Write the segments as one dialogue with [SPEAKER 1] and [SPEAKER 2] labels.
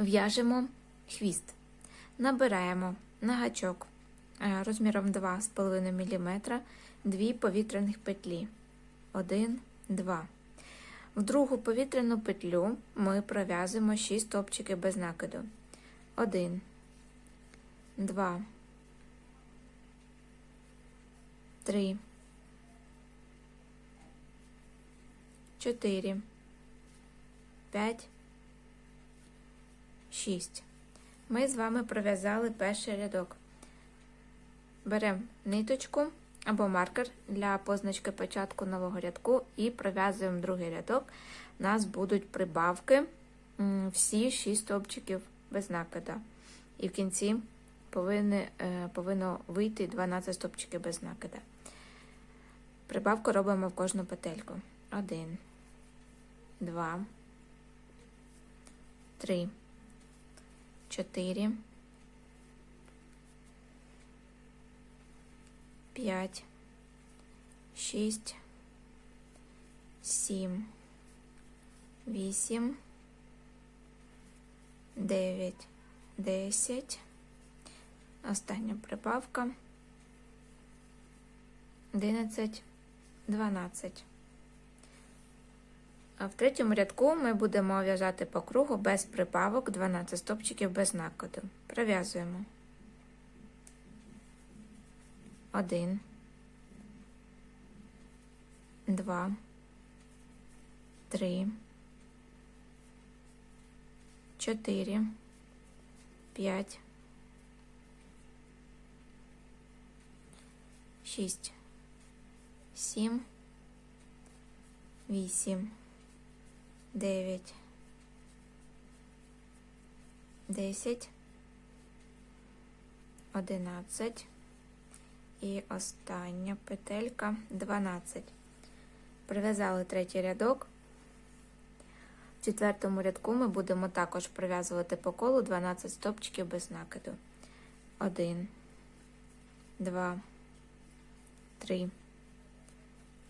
[SPEAKER 1] В'яжемо хвіст. Набираємо на гачок е, розміром 2,5 мм дві повітряних петлі. 1, 2. В другу повітряну петлю ми пров'язуємо 6 стопчиків без накиду. 1, 2, 3, 4, 5, 6. Ми з вами пров'язали перший рядок. Беремо ниточку або маркер для позначки початку нового рядку і пров'язуємо другий рядок. У нас будуть прибавки всі 6 стовпчиків без накида. І в кінці повинні, е, повинно вийти 12 стовпчиків без накида. Прибавку робимо в кожну петельку. 1, 2, 3, 4, 5, 6, 7, 8, 9, 10. Остання прибавка. 11, 12. А в третьому рядку ми будемо в'язати по кругу без прибавок 12 стопчиків без накиду. Пров'язуємо. 1, 2, 3, 4, 5, 6, 7, 8, 9, 10, 11 і остання петелька 12. Прив'язали третій рядок. В четвертому рядку ми будемо також прив'язувати по колу 12 стопчиків без накиду. 1, 2, 3,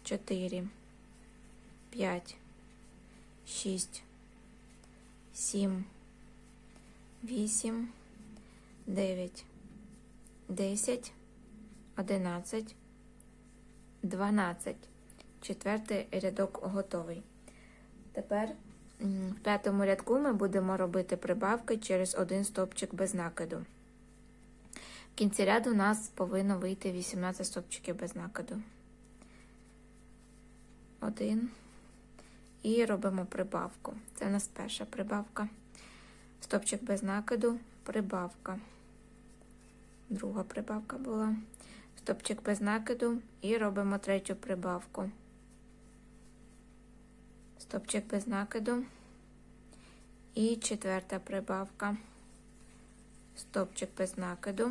[SPEAKER 1] 4, 5, 6, 7, 8, 9, 10, 11, 12. Четвертий рядок готовий. Тепер в п'ятому рядку ми будемо робити прибавки через один стопчик без накиду. В кінці ряду у нас повинно вийти 18 стопчиків без накиду. Один. І робимо прибавку. Це у нас перша прибавка. Стопчик без накиду, прибавка. Друга прибавка була. Стопчик без накиду і робимо третю прибавку. Стопчик без накиду. І четверта прибавка. Стопчик без накиду.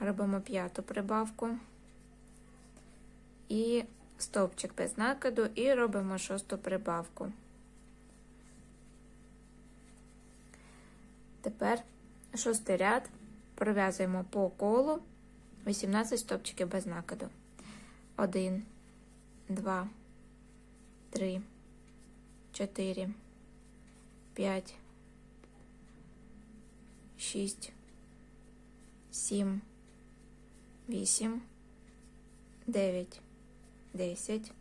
[SPEAKER 1] Робимо п'яту прибавку. І стовпчик без накиду і робимо шосту прибавку. Тепер шостий ряд пров'язуємо по колу 18 стовпчиків без накиду. 1, 2, 3, 4, 5, 6, 7, 8, 9, 10,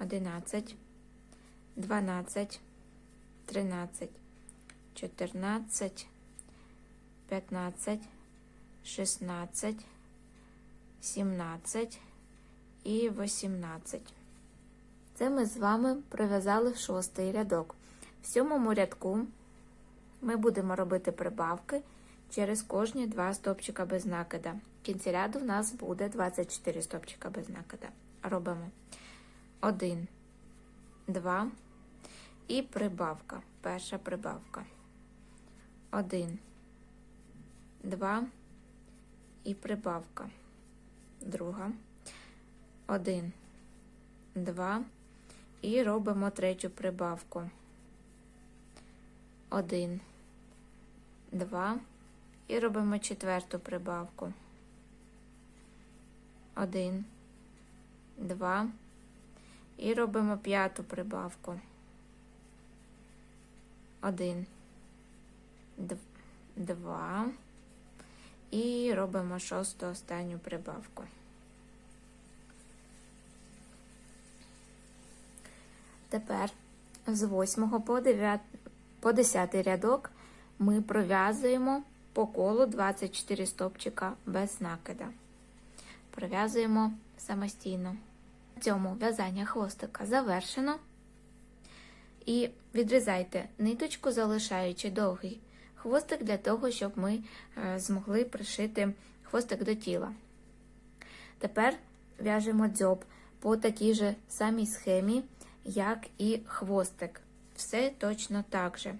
[SPEAKER 1] 11, 12, 13, 14, 15, 16, 17 і 18. Це ми з вами пров'язали шостий рядок. В сьомому рядку ми будемо робити прибавки через кожні два стопчика без накида. В кінці ряду в нас буде 24 стопчика без накида. Робимо 1, 2 і прибавка. Перша прибавка. 1, 2 і прибавка. Друга. 1, 2 і робимо третю прибавку. 1, 2 і робимо четверту прибавку. 1, 2 і робимо п'яту прибавку. Один, дв- два. І робимо шосту останню прибавку. Тепер з 8 по 9, по 10 рядок ми пров'язуємо по колу 24 стопчика без накида. Пров'язуємо самостійно. На цьому в'язання хвостика завершено. І відрізайте ниточку, залишаючи довгий хвостик для того, щоб ми е, змогли пришити хвостик до тіла. Тепер в'яжемо дзьоб по такій же самій схемі, як і хвостик. Все точно так же.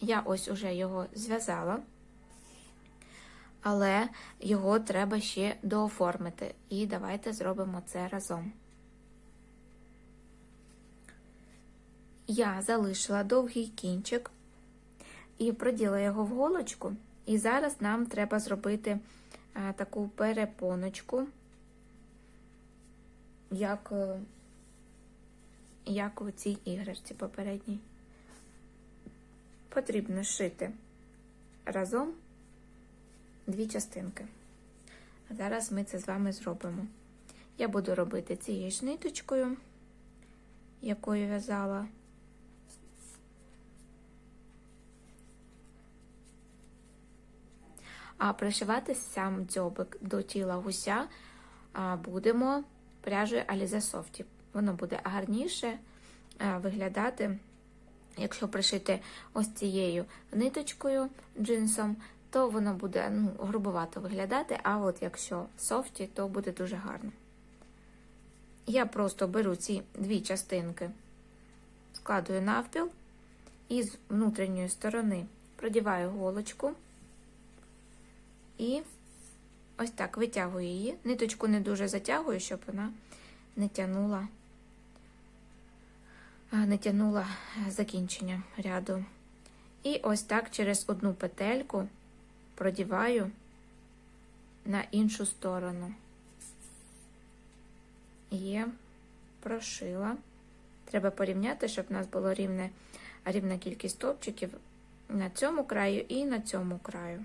[SPEAKER 1] Я ось уже його зв'язала, але його треба ще дооформити. І давайте зробимо це разом. Я залишила довгий кінчик і проділа його в голочку. І зараз нам треба зробити а, таку перепоночку, як, е, як у цій іграшці попередній. Потрібно шити разом дві частинки. А зараз ми це з вами зробимо. Я буду робити цією ж ниточкою, якою в'язала. А пришивати сам дзьобик до тіла гуся будемо пряжею Alize Softy. Воно буде гарніше виглядати, якщо пришити ось цією ниточкою джинсом, то воно буде ну, грубовато виглядати, а от якщо софті, то буде дуже гарно. Я просто беру ці дві частинки, складую навпіл і з внутрішньої сторони продіваю голочку. І ось так витягую її. Ниточку не дуже затягую, щоб вона не тянула, не тянула закінчення ряду. І ось так через одну петельку продіваю на іншу сторону. Є, прошила. Треба порівняти, щоб у нас було рівне, рівна кількість стовпчиків на цьому краю і на цьому краю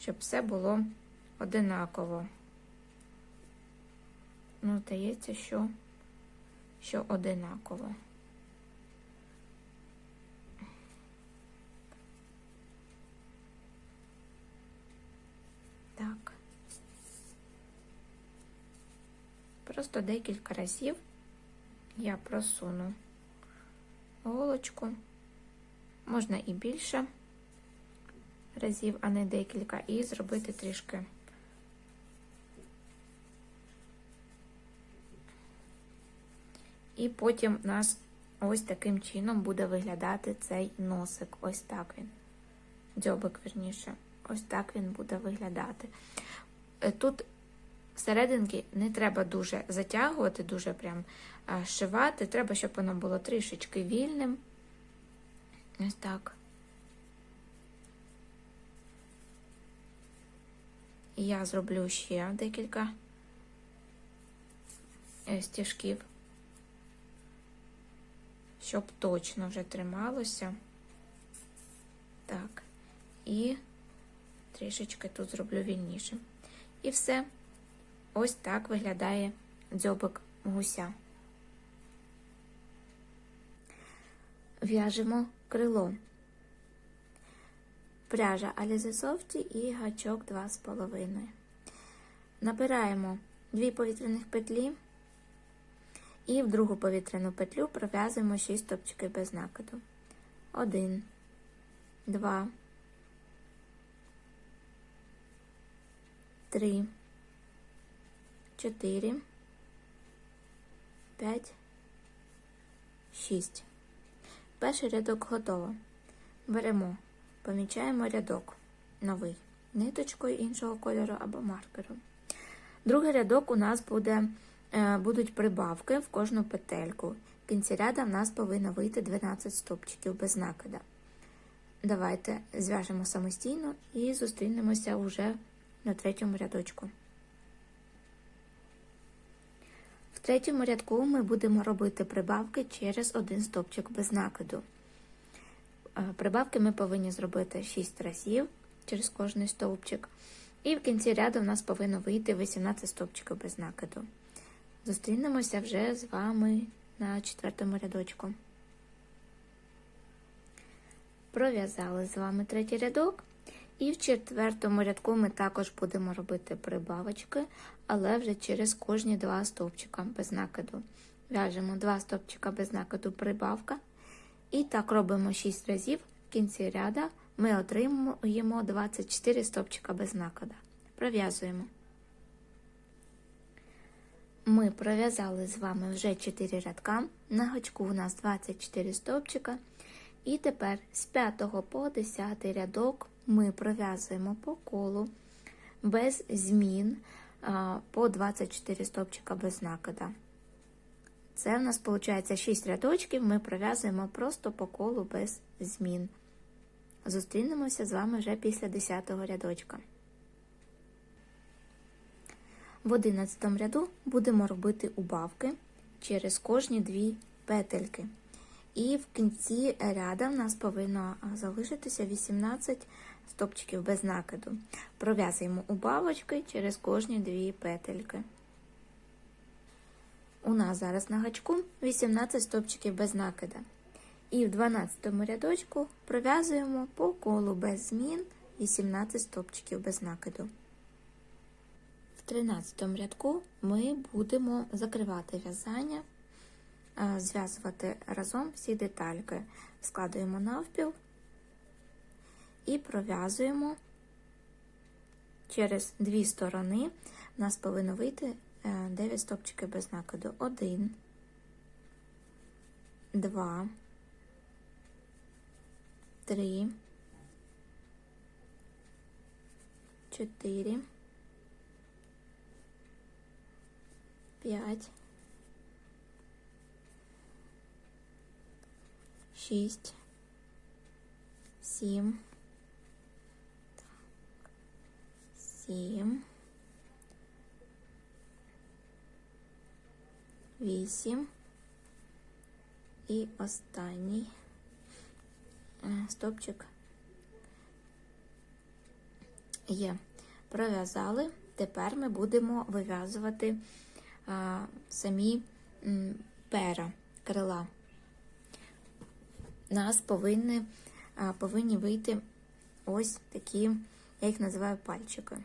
[SPEAKER 1] щоб все було одинаково. Ну, здається, що, що одинаково. Так. Просто декілька разів я просуну голочку, можна і більше разів, а не декілька, і зробити трішки. І потім у нас ось таким чином буде виглядати цей носик. Ось так він. Дзьобик, верніше. Ось так він буде виглядати. Е, тут всерединки не треба дуже затягувати, дуже прям шивати. Треба, щоб воно було трішечки вільним. Ось так. я зроблю ще декілька е, стіжків, щоб точно вже трималося. Так, і трішечки тут зроблю вільніше. І все. Ось так виглядає дзьобик гуся. В'яжемо крило пряжа Alize і гачок 2,5. Набираємо 2 повітряних петлі і в другу повітряну петлю пров'язуємо 6 стопчиків без накиду. 1, 2, 3, 4, 5, 6. Перший рядок готово. Беремо помічаємо рядок новий ниточкою іншого кольору або маркером. Другий рядок у нас буде, е, будуть прибавки в кожну петельку. В кінці ряда в нас повинно вийти 12 стопчиків без накида. Давайте зв'яжемо самостійно і зустрінемося вже на третьому рядочку. В третьому рядку ми будемо робити прибавки через один стопчик без накиду. е, прибавки ми повинні зробити 6 разів через кожний стовпчик. І в кінці ряду в нас повинно вийти 18 стовпчиків без накиду. Зустрінемося вже з вами на четвертому рядочку. Пров'язали з вами третій рядок. І в четвертому рядку ми також будемо робити прибавочки, але вже через кожні два стовпчика без накиду. В'яжемо два стовпчика без накиду прибавка. І так робимо 6 разів. В кінці ряда ми отримуємо 24 стовпчика без накида. Пров'язуємо. Ми пров'язали з вами вже 4 рядка. На гачку у нас 24 стовпчика. І тепер з 5 по 10 рядок ми пров'язуємо по колу без змін по 24 стовпчика без накида. Це в нас виходить 6 рядочків, ми пров'язуємо просто по колу без змін. Зустрінемося з вами вже після 10 рядочка. В 11 ряду будемо робити убавки через кожні дві петельки. І в кінці ряда в нас повинно залишитися 18 стопчиків без накиду. Пров'язуємо убавочки через кожні дві петельки. У нас зараз на гачку 18 стопчиків без накида. І в 12 рядочку пров'язуємо по колу без змін 18 стопчиків без накиду. В 13 рядку ми будемо закривати в'язання, зв'язувати разом всі детальки. Складуємо навпіл і пров'язуємо через дві сторони. У нас повинно вийти 9 стопчиків без накиду. 1, 2, 3, 4, 5, 6, 7, 7, 8 і останній е, стопчик є. Пров'язали. Тепер ми будемо вив'язувати а, самі пера, крила. Нас повинні, а, повинні вийти ось такі, я їх називаю пальчики.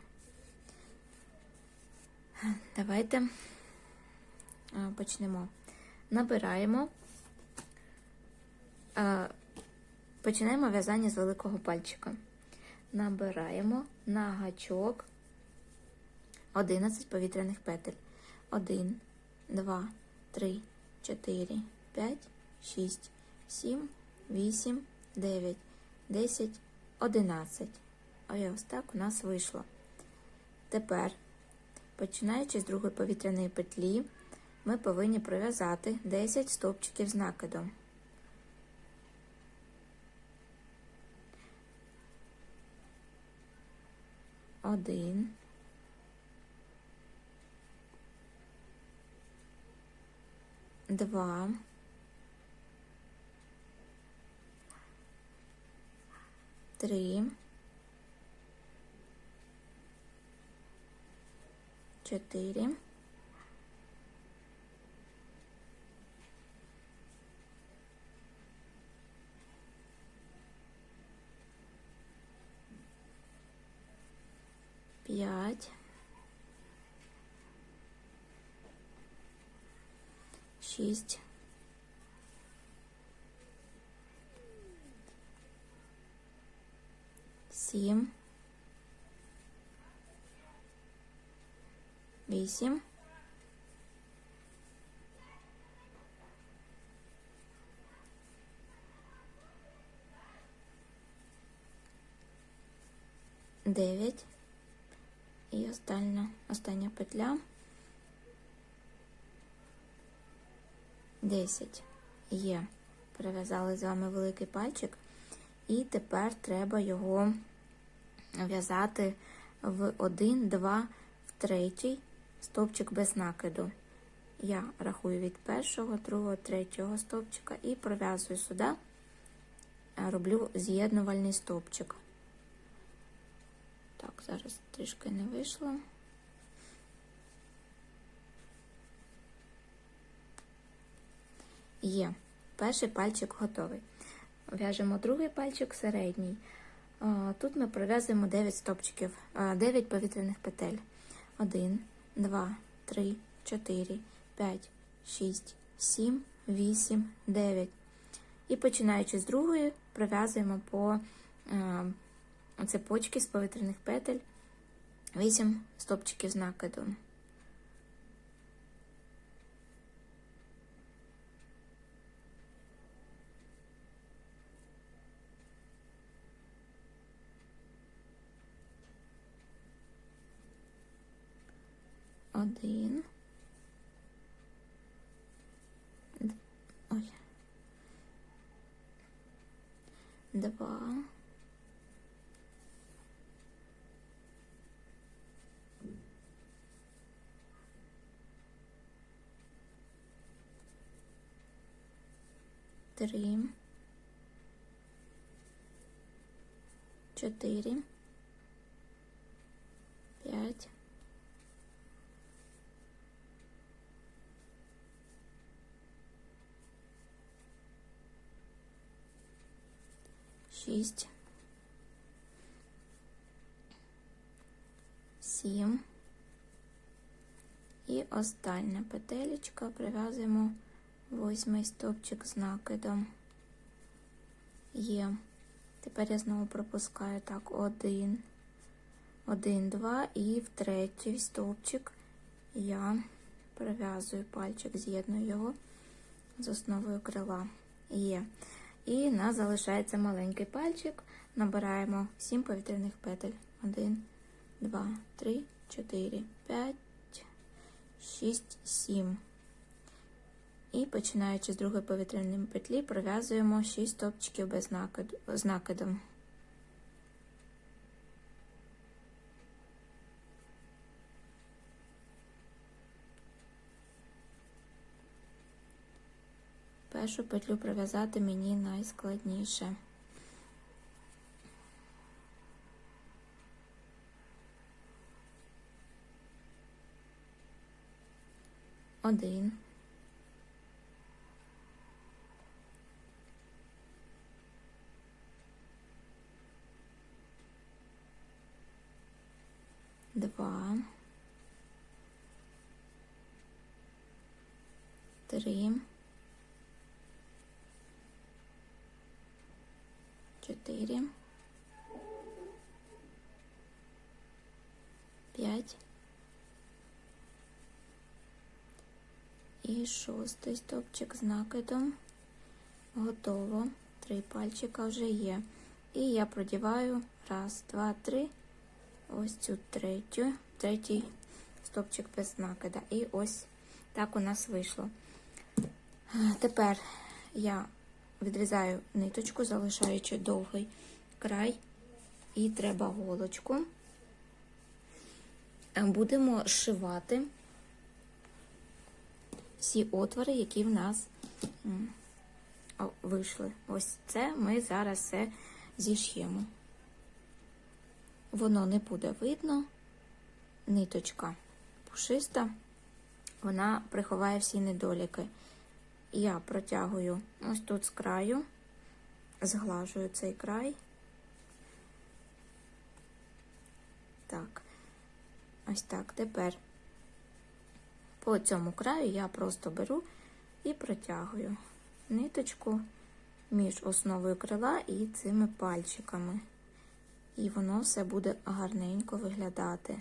[SPEAKER 1] Давайте почнемо. Набираємо, починаємо в'язання з великого пальчика. Набираємо на гачок 11 повітряних петель. 1, 2, 3, 4, 5, 6, 7, 8, 9, 10, 11. Ось ось так у нас вийшло. Тепер, починаючи з другої повітряної петлі, ми повинні пров'язати 10 стовпчиків з накидом. Один. Два. Три. четыре, пять, шесть, семь. 8. Дев'ять і остання, остання петля. Десять. Є. Прив'язали з вами великий пальчик, і тепер треба його в'язати в один, два, в третій стовпчик без накиду. Я рахую від першого, другого, третього стовпчика і пров'язую сюди е, роблю з'єднувальний стовпчик. Так, зараз трішки не вийшло. Є. Перший пальчик готовий. В'яжемо другий пальчик середній. Тут ми пров'язуємо 9 стопчиків, 9 повітряних петель. 1, 2, 3, 4, 5, 6, 7, 8, 9. І починаючи з другої, пров'язуємо по цепочці з повітряних петель 8 стопчиків з накидом. Один. Д- Ой. Два. Три. Чотири. П'ять. Шість, сім. І остання петелечка прив'язуємо восьмий стовпчик з накидом. Є. Тепер я знову пропускаю так один, один, два, і в третій стовпчик я прив'язую пальчик, з'єдную його з основою крила. Є. І нас залишається маленький пальчик. Набираємо 7 повітряних петель. 1, 2, 3, 4, 5, 6, 7. І починаючи з другої повітряної петлі, пров'язуємо 6 стопчиків без накиду, з накидом. Першу петлю пров'язати мені найскладніше. Один. Два. Три. Чотири, п'ять і шостий стопчик з накидом. Готово. Три пальчика вже є. І я продіваю раз, два, три. Ось цю третю, третій стопчик без накида. І ось так у нас вийшло. Тепер я відрізаю ниточку, залишаючи довгий край, і треба голочку. Будемо зшивати всі отвори, які в нас вийшли. Ось це ми зараз все зіш'ємо. Воно не буде видно, ниточка пушиста, вона приховає всі недоліки я протягую ось тут з краю, зглажую цей край. Так, ось так. Тепер по цьому краю я просто беру і протягую ниточку між основою крила і цими пальчиками. І воно все буде гарненько виглядати.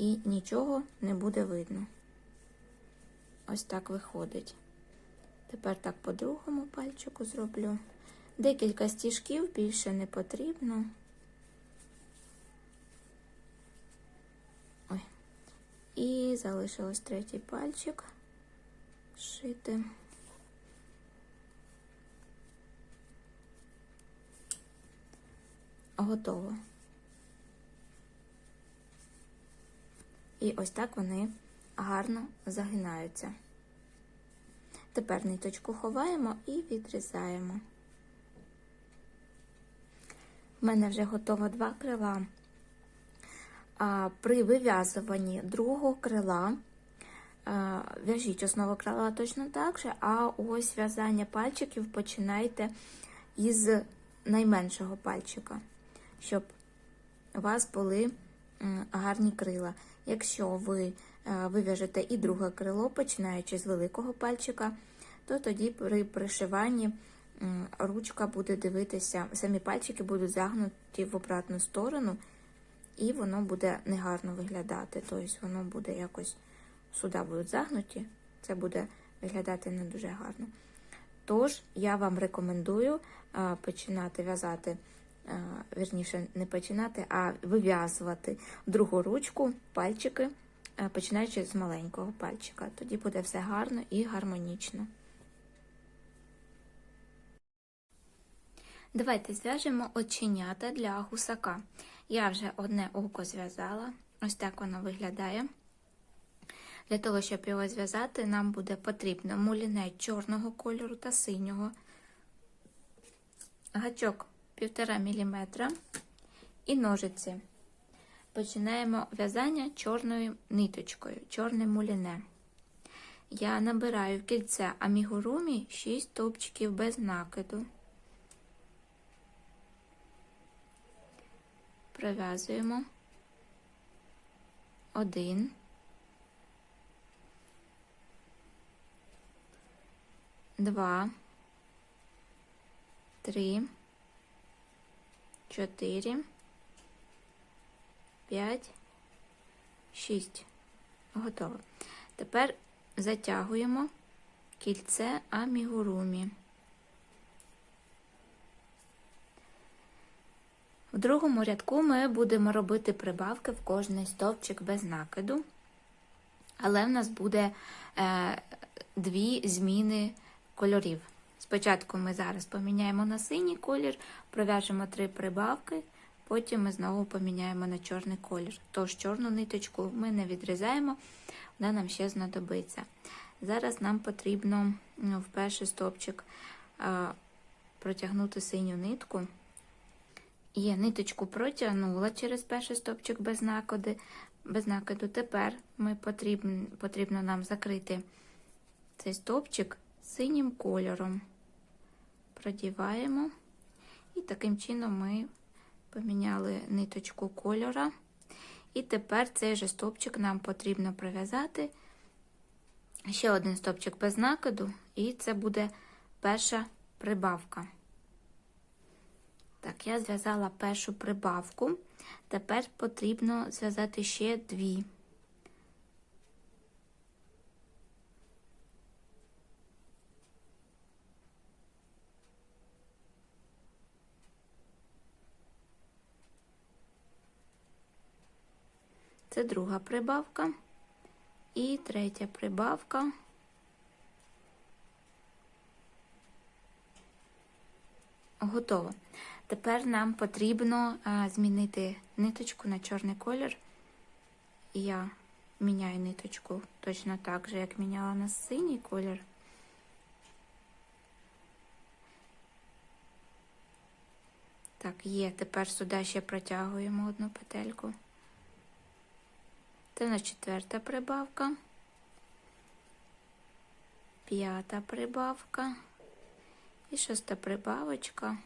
[SPEAKER 1] І нічого не буде видно. Ось так виходить. Тепер так по другому пальчику зроблю. Декілька стіжків більше не потрібно. Ой. І залишилось третій пальчик шити. Готово. І ось так вони гарно загинаються. Тепер ниточку ховаємо і відрізаємо. У мене вже готово два крила. А при вив'язуванні другого крила в'яжіть основу крила точно так же, а ось в'язання пальчиків починайте із найменшого пальчика, щоб у вас були гарні крила. Якщо ви е, вив'яжете і друге крило, починаючи з великого пальчика, то тоді при пришиванні ручка буде дивитися, самі пальчики будуть загнуті в обратну сторону, і воно буде негарно виглядати. Тобто воно буде якось сюди будуть загнуті, це буде виглядати не дуже гарно. Тож я вам рекомендую починати в'язати, а, вірніше, не починати, а вив'язувати другу ручку, пальчики, починаючи з маленького пальчика. Тоді буде все гарно і гармонічно. Давайте зв'яжемо оченята для гусака. Я вже одне око зв'язала, ось так воно виглядає. Для того, щоб його зв'язати, нам буде потрібно мулінець чорного кольору та синього, гачок 1,5 мм і ножиці. Починаємо в'язання чорною ниточкою, чорне муліне. Я набираю в кільце амігурумі 6 стовпчиків без накиду. Пров'язуємо один. Два, три, чотири, п'ять, шість. Готово. Тепер затягуємо кільце амігурумі. В другому рядку ми будемо робити прибавки в кожний стовпчик без накиду, але в нас буде е, дві зміни кольорів. Спочатку ми зараз поміняємо на синій колір, пров'яжемо три прибавки, потім ми знову поміняємо на чорний колір. Тож чорну ниточку ми не відрізаємо, вона нам ще знадобиться. Зараз нам потрібно ну, в перший стовпчик е, протягнути синю нитку. Я ниточку протягнула через перший стовпчик без накиду. Без накиду. Тепер ми потрібно, потрібно нам закрити цей стовпчик синім кольором. Продіваємо. І таким чином ми поміняли ниточку кольора. І тепер цей же стовпчик нам потрібно пров'язати. Ще один стовпчик без накиду, і це буде перша прибавка. Так, я зв'язала першу прибавку. Тепер потрібно зв'язати ще дві. Це друга прибавка. І третя прибавка. Готово. Тепер нам потрібно змінити ниточку на чорний колір. Я міняю ниточку точно так же, як міняла на синій колір. Так, є. Тепер сюди ще протягуємо одну петельку. Це на четверта прибавка, п'ята прибавка і шоста прибавочка.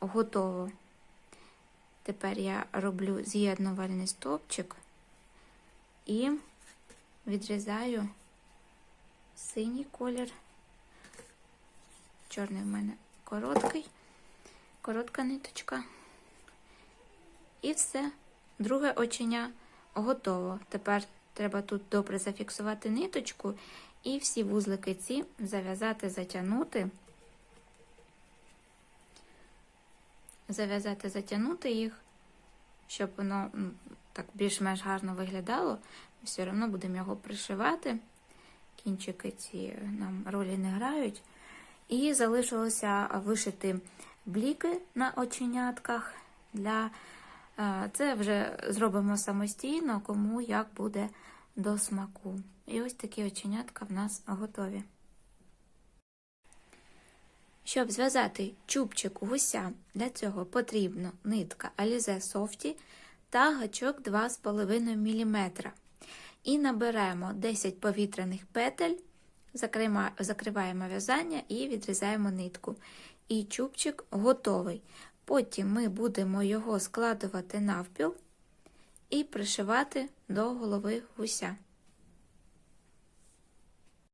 [SPEAKER 1] Готово. Тепер я роблю з'єднувальний стовпчик і відрізаю синій колір. Чорний в мене короткий, коротка ниточка. І все. Друге оченя готово. Тепер треба тут добре зафіксувати ниточку і всі вузлики ці зав'язати, затягнути. Зав'язати, затягнути їх, щоб воно так більш-менш гарно виглядало. Все одно будемо його пришивати. Кінчики ці нам ролі не грають. І залишилося вишити бліки на оченятках. Для це вже зробимо самостійно, кому як буде до смаку. І ось такі оченятка в нас готові. Щоб зв'язати чубчик гуся, для цього потрібно нитка Alize Softy та гачок 2,5 мм. І наберемо 10 повітряних петель, закриваємо в'язання і відрізаємо нитку. І чубчик готовий. Потім ми будемо його складувати навпіл і пришивати до голови гуся.